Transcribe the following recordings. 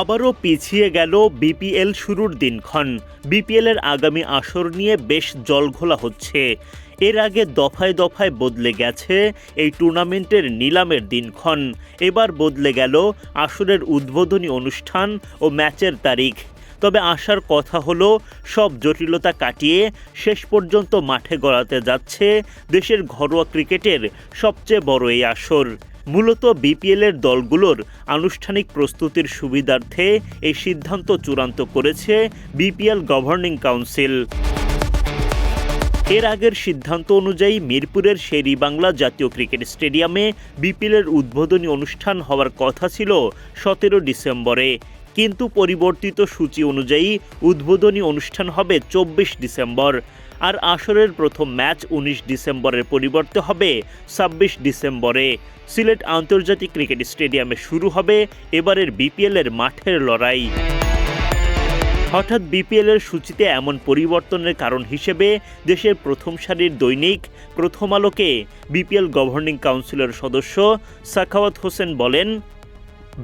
আবারও পিছিয়ে গেল বিপিএল শুরুর দিনক্ষণ। বিপিএলের আগামী আসর নিয়ে বেশ জলঘোলা হচ্ছে। এর আগে দফায় দফায় বদলে গেছে এই টুর্নামেন্টের নিলামের দিনক্ষণ। এবার বদলে গেল আসরের উদ্বোধনী অনুষ্ঠান ও ম্যাচের তারিখ। তবে আসার কথা হলো, সব জটিলতা কাটিয়ে শেষ পর্যন্ত মাঠে গড়াতে যাচ্ছে দেশের ঘরোয়া ক্রিকেটের সবচেয়ে বড় এই আসর। মূলত বিপিএলের দলগুলোর আনুষ্ঠানিক প্রস্তুতির সুবিধার্থে এই সিদ্ধান্ত চূড়ান্ত করেছে বিপিএল গভর্নিং কাউন্সিল এর আগের সিদ্ধান্ত অনুযায়ী মিরপুরের শেরি বাংলা জাতীয় ক্রিকেট স্টেডিয়ামে বিপিএলের উদ্বোধনী অনুষ্ঠান হওয়ার কথা ছিল সতেরো ডিসেম্বরে। কিন্তু পরিবর্তিত সূচি অনুযায়ী উদ্বোধনী অনুষ্ঠান হবে চব্বিশ ডিসেম্বর। আর আসরের প্রথম ম্যাচ উনিশ ডিসেম্বরের পরিবর্তে হবে ছাব্বিশ ডিসেম্বরে। সিলেট আন্তর্জাতিক ক্রিকেট স্টেডিয়ামে শুরু হবে এবারের বিপিএলের মাঠের লড়াই। হঠাৎ বিপিএল এর সূচিতে এমন পরিবর্তনের কারণ হিসেবে দেশের প্রথম সারির দৈনিক প্রথম আলোকে বিপিএল গভর্নিং কাউন্সিলের সদস্য সাখাওয়াত হোসেন বলেন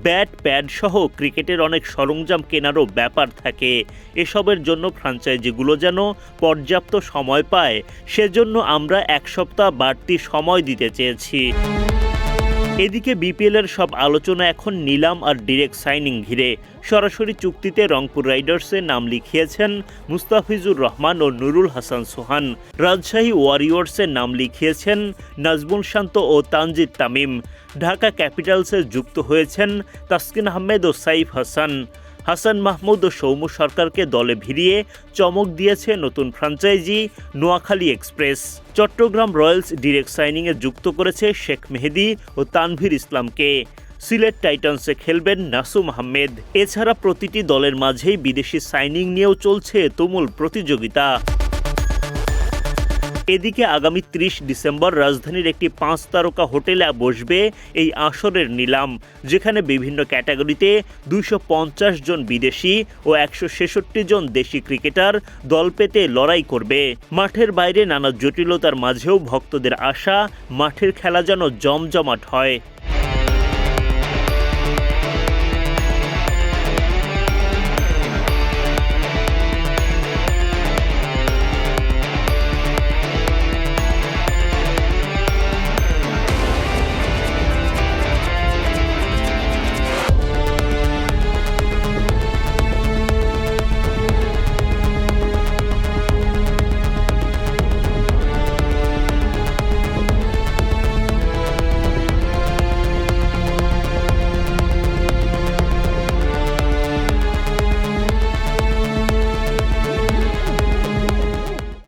ব্যাট, প্যাড সহ ক্রিকেটের অনেক সরঞ্জাম কেনারও ব্যাপার থাকে। এসবের জন্য ফ্রাঞ্চাইজিগুলো যেন পর্যাপ্ত সময় পায়, সেজন্য আমরা এক সপ্তাহ বাড়তি সময় দিতে চেয়েছি। এদিকে বিপিএলের সব আলোচনা এখন নিলাম আর ডিরেক্ট সাইনিং ঘিরে। সরাসরি চুক্তিতে রংপুর রাইডার্সে নাম লিখিয়েছেন মুস্তাফিজুর রহমান ও নুরুল হাসান সোহান। রাজশাহী ওয়ারিয়র্সে নাম লিখিয়েছেন নাজমুল শান্ত ও তানজিদ তামিম। ঢাকা ক্যাপিটালসে যুক্ত হয়েছেন তাসকিন আহমেদ ও সাইফ হাসান। হাসান মাহমুদ ও সৌম্য সরকারকে দলে ভিড়িয়ে চমক দিয়েছে নতুন franchise Noakhali express. Chattogram royals direct সাইনিংয়ে যুক্ত করেছে শেখ মেহেদি ও তানভীর ইসলামকে। সিলেট টাইটান্সে খেলবেন নাসুম আহমেদ। এছাড়া প্রতিটি দলের মাঝেই বিদেশি সাইনিং নিয়েও চলছে তুমুল প্রতিযোগিতা। এদিকে আগামী ত্রিশ ডিসেম্বর রাজধানীর একটি পাঁচ তারকা হোটেলে বসবে এই আসরের নিলাম, যেখানে বিভিন্ন ক্যাটাগরিতে দুইশো পঞ্চাশ জন বিদেশি ও একশো ছেষট্টি জন দেশি ক্রিকেটার দল পেতে লড়াই করবে। মাঠের বাইরে নানা জটিলতার মাঝেও ভক্তদের আশা, মাঠের খেলা যেন জমজমাট হয়।